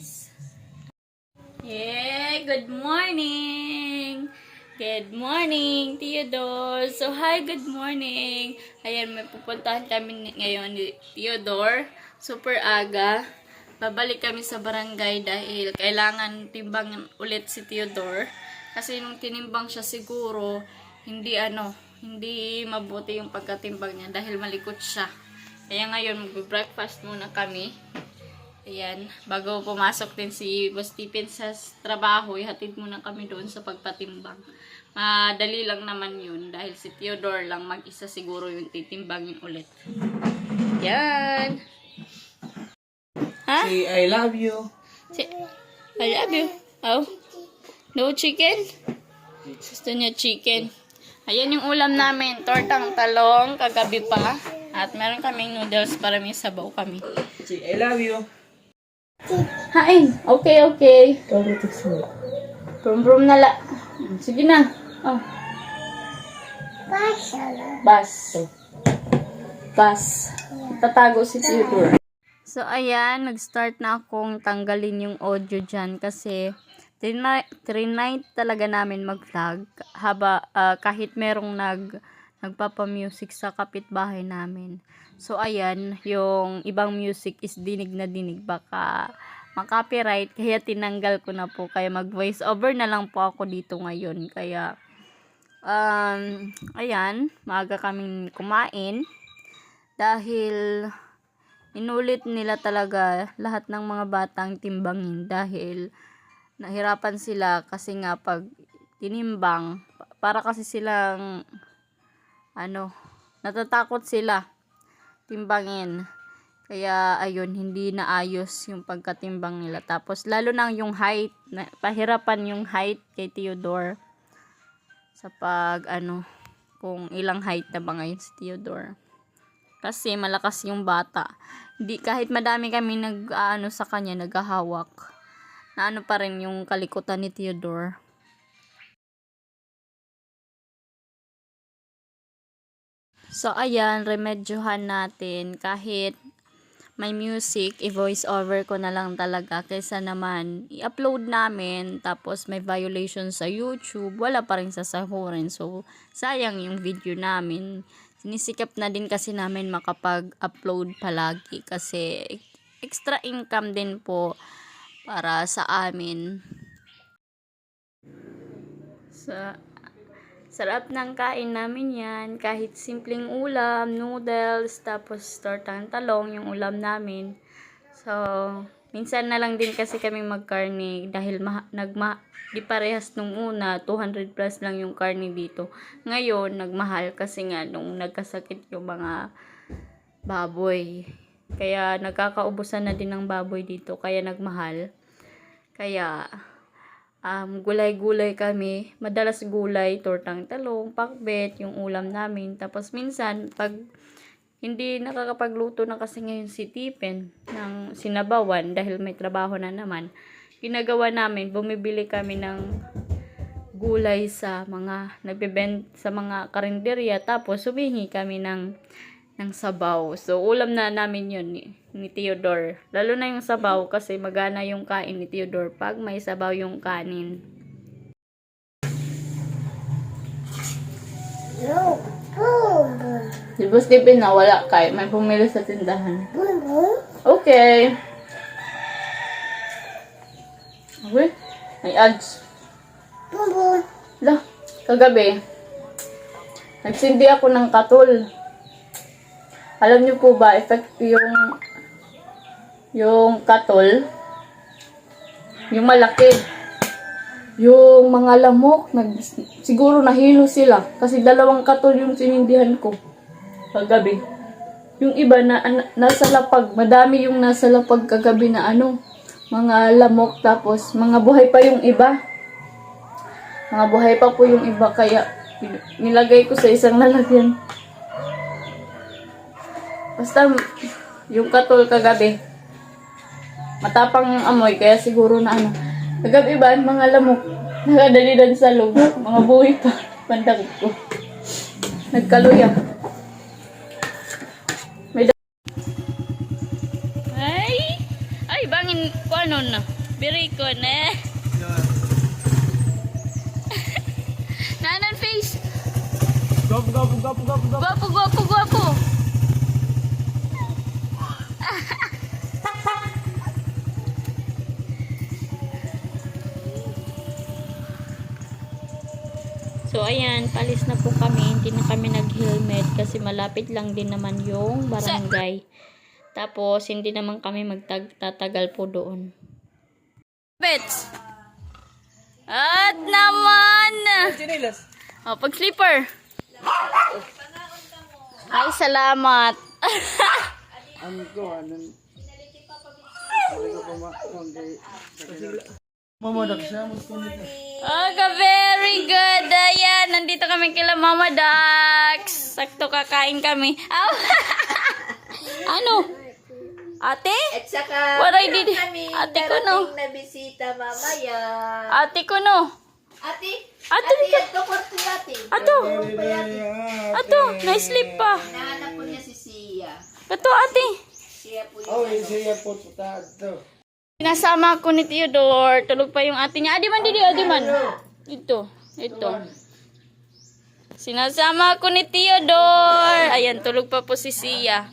guys! Hey, good morning! Good morning, Theodore! So, hi, good morning! Ayan, may pupuntahan kami ngayon ni Theodore. Super aga. Babalik kami sa barangay dahil kailangan timbang ulit si Theodore. Kasi nung tinimbang siya siguro, hindi ano, hindi mabuti yung pagkatimbang niya dahil malikot siya. Kaya ngayon, mag-breakfast muna kami. Ayan, bago pumasok din si Boss Tipin sa trabaho, ihatid muna kami doon sa pagpatimbang. Madali lang naman yun dahil si Theodore lang mag-isa siguro yung titimbangin ulit. Yan! Ha? Say, I love you. Si I love you. Oh. No chicken? Gusto niya chicken. Ayan yung ulam namin. Tortang talong, kagabi pa. At meron kaming noodles para may sabaw kami. Say, I love you. Hain. Okay, okay. Brum brum na la. Sige na. Oh. Bas. Bas. Tatago si Theodore. So, ayan. Nag-start na akong tanggalin yung audio dyan kasi trinay, trinay talaga namin mag-vlog haba, ah, kahit merong nag nagpapa-music sa kapitbahay namin. So, ayan, yung ibang music is dinig na dinig. Baka makopyright, kaya tinanggal ko na po. Kaya mag-voice over na lang po ako dito ngayon. Kaya, um, ayan, maaga kaming kumain. Dahil, inulit nila talaga lahat ng mga batang timbangin. Dahil, nahirapan sila kasi nga pag tinimbang, pa- para kasi silang, ano, natatakot sila timbangin. Kaya, ayun, hindi naayos yung pagkatimbang nila. Tapos, lalo na yung height, na, pahirapan yung height kay Theodore. Sa pag, ano, kung ilang height na ba ngayon si Theodore. Kasi, malakas yung bata. Di, kahit madami kami nag, ano, sa kanya, naghahawak. Na ano pa rin yung kalikutan ni Theodore. So, ayan, remedyohan natin. Kahit may music, i-voice over ko na lang talaga. Kaysa naman, i-upload namin, tapos may violation sa YouTube, wala pa rin sasahurin. So, sayang yung video namin. Sinisikap na din kasi namin makapag-upload palagi. Kasi, extra income din po para sa amin. Sa Sarap ng kain namin yan. Kahit simpleng ulam, noodles, tapos tortang talong, yung ulam namin. So, minsan na lang din kasi kami magkarne dahil ma- nagma di parehas nung una, 200 plus lang yung karne dito. Ngayon, nagmahal kasi nga nung nagkasakit yung mga baboy. Kaya nagkakaubusan na din ng baboy dito, kaya nagmahal. Kaya, um, gulay-gulay kami. Madalas gulay, tortang talong, pakbet, yung ulam namin. Tapos minsan, pag hindi nakakapagluto na kasi ngayon si Tipen ng sinabawan dahil may trabaho na naman, ginagawa namin, bumibili kami ng gulay sa mga nagbebent sa mga karinderya tapos sumihingi kami ng ng sabaw. So ulam na namin yun ni, ni Theodore. Lalo na yung sabaw kasi magana yung kain ni Theodore pag may sabaw yung kanin. Si Boss Tipin na wala kay may pumili sa tindahan. Okay. Okay. May ads. La, kagabi, nagsindi ako ng katol. Alam niyo po ba, effect yung yung katol, yung malaki, yung mga lamok, nag, siguro nahilo sila. Kasi dalawang katol yung sinindihan ko kagabi. Yung iba na, na nasa lapag, madami yung nasa lapag kagabi na ano, mga lamok tapos mga buhay pa yung iba. Mga buhay pa po yung iba kaya nilagay ko sa isang lalagyan. Basta yung katol kagabi. Matapang yung amoy kaya siguro na ano. Kagabi ba mga lamok nakadalidan sa loob. Mga buhay pa. Pandag ko. Nagkaluya. May da- ay! Ay, bangin in, ano na, biriko na. Nanan face. Gop, gop, gop, gop, gop. Gwapo, gwapo, gwapo. So ayan, palis na po kami. Hindi na kami nag-helmet kasi malapit lang din naman yung barangay. Tapos hindi naman kami magtatagal po doon. Bets! At naman! Oh, pag slipper. Ay, salamat. Ano ko, ano? Sabi ko pa ma, hindi. Mamadak siya, magpunit. Okay, very good. Ayan, nandito kami kila Mama Dax. Sakto kakain kami. Aw! ano? Ate? At saka, What I did? meron kami Ate ko, no? darating na bisita mamaya. Ate ko no. Ate, Ate, ate, to kwarto natin. Ato. Ato, na-sleep pa. Nahanap po niya si Sia. Ato, ate. Siya po Oh, yung yung siya po, puta, ito. Pinasama ko ni Theodore. Tulog pa yung ate niya. Adi man, didi, adi man. Ito, ito. Sinasama ko ni Theodore. Ayan, tulog pa po si Sia.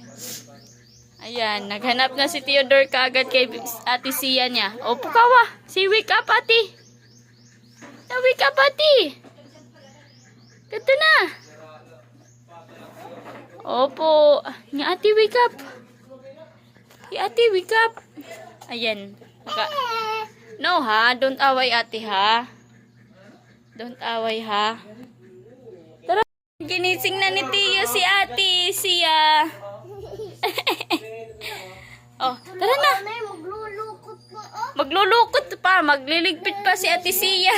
Ayan, naghanap na si Theodore kaagad kay ate Sia niya. Opo kawa. Si wake up, ate. Na wake up, ate. Kato na. Opo. Ni ate, wake up. Ni ate, wake up. Ayan. Maka- no ha, don't away ate ha. Don't away ha. Tara. Ginising na ni Tiyo si ate, siya. oh, tara na. Maglulukot pa, magliligpit pa si ate siya.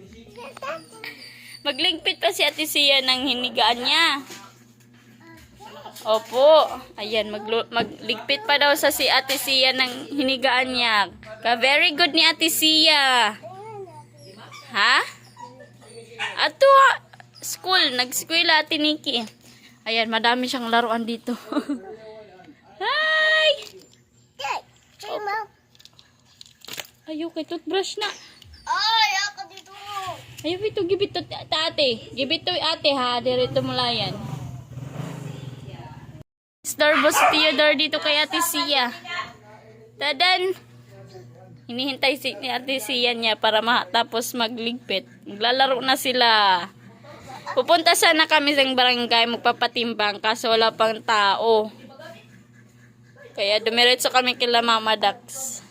Magligpit pa si ate siya ng hinigaan niya. Opo. Ayan, maglu- magligpit pa daw sa si Ate Sia ng hinigaan niya. Ka very good ni Ate Sia. Ha? Ato, ah, school. Nag-school Ate Nikki. Ayan, madami siyang laruan dito. Hi! Ayaw kay toothbrush na. Ay, ako dito. Ayaw ito, gibit to ta- ate. Ha, dirito mula yan. Starbo si Theodore dito kay ate Sia. Tadan! Hinihintay si ate Sia niya para matapos magligpit. Maglalaro na sila. Pupunta sana kami sa barangay magpapatimbang kaso wala pang tao. Kaya dumiretso kami kila Mama Dax.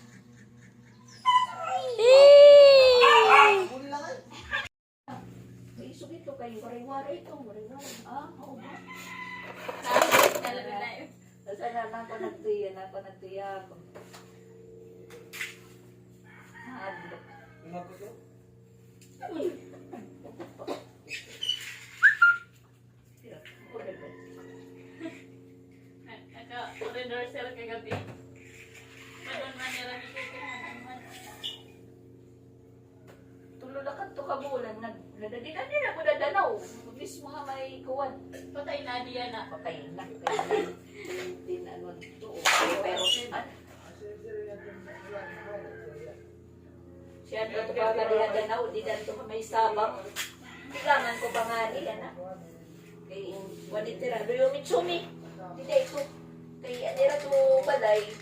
Hey! Nasa na lang ko nagtuya, na ako nagtuya ako. Hadlok. Naka-corridor sila kagabi. Madon man nila Tululakan to kabulan, nadadinan nila ko dadanaw. Mismo may kuwan. Patay na diyan na. Patay na, kaya din Siya to to pa kadihadanaw, di ka may sabang. Bilangan ko pa nga niya na. Kay wanitira, do yung mitsumi. Hindi ko. Kay anira to balay.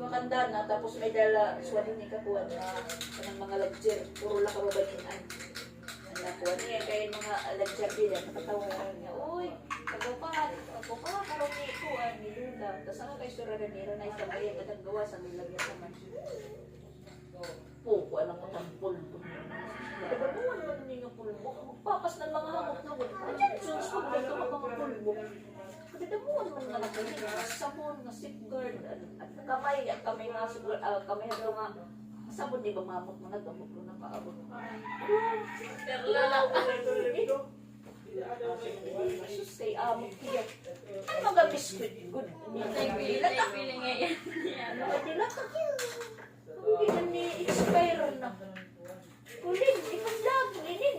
To kanda na, tapos may dala, suwanin ni kakuan na kanang mga lagjer. Puro lang kababaninan. Ang nakuha niya, kaya mga lagjer din, nakatawa niya, Uy, ako pa, karong ni kuan, ni Lula. Tapos ako kay Sura Ranira na isang kaya katagawa sa nilagyan naman. Puko, alam mo, ng pulbo. Nagabuhan naman niya ng pulbo. Magpapas ng mga hamot na wala. Ayan, sus, dito ka mga pulbo. Kadabuhan naman nga nagkalit. Mga sabon, nga safeguard. At at kamay, at kamay nga ah, kamay ito nga. Sabon, di ba mamot mga gamot ko na paabot. Perla lang. Sus, kay amot kiya. Ay, mga biskuit. Good. Nagbilat ako. Feeling ngayon. Madila ka. Hindi ni expire na. Kulin, ikon lang, kulinin.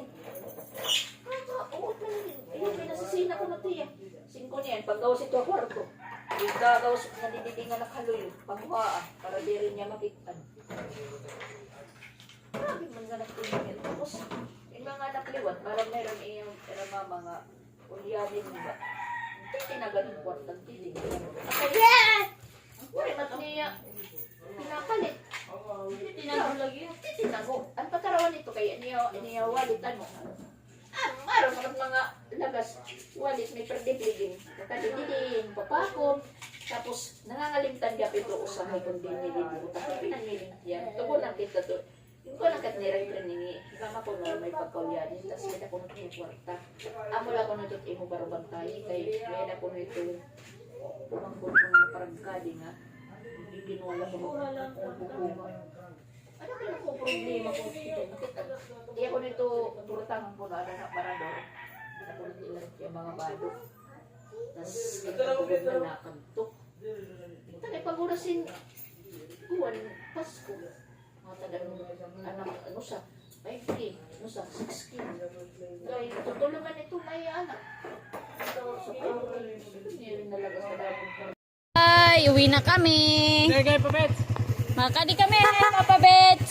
Kaka, uot na rin. Ayun, pinasasina ko na tiya. Singko niyan, paggawas ito ang kwarto. Yung gagawas, nadididingan na kaloy. Pang makuha para di niya makita. Grabe man nga nagtingin. Tapos, yung mga parang meron iyong pinama mga ulyanin ba. Hindi tinagal yung kwartang tiling. Kaya, wala mat niya pinapalit. Hindi tinago lagi. Hindi tinago. Ang patarawan nito kaya niya, niya walit ano. Ah, maroon mga mga lagas. Walit may perdibligin. Papakom. Tapos, nangangalimtan ka pito usahay kung dinilin mo. Tapos, pinangiling yan. Tugon lang kita to. Yung ko lang kat niray rin ni Mama ko na may pagkaulyanin. Tapos, nito yung kwarta. Amo lang ko nito imo barabang tayo. Kaya, may ako nito pumangkot ko na parang kadi nga. Ginuwala ko nagbubuga. Ano kaya ko problema ko ito? Di ako nito turutangan ko na na parador. Ako mga bado. Tapos nagkakagod na nakanto. Tagay pagurasin. Buwan, Pasko. Mga taga anak, ano sa 5K, ano sa 6K. Gaya, tutulungan ito may anak. Ito, sa 5K. Hindi rin nalaga sa dapong Ay, uwi na kami. Kaya pa, Bet. Makadi kami, Papa Bets.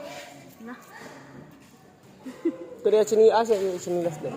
Pero sini asa sini last day.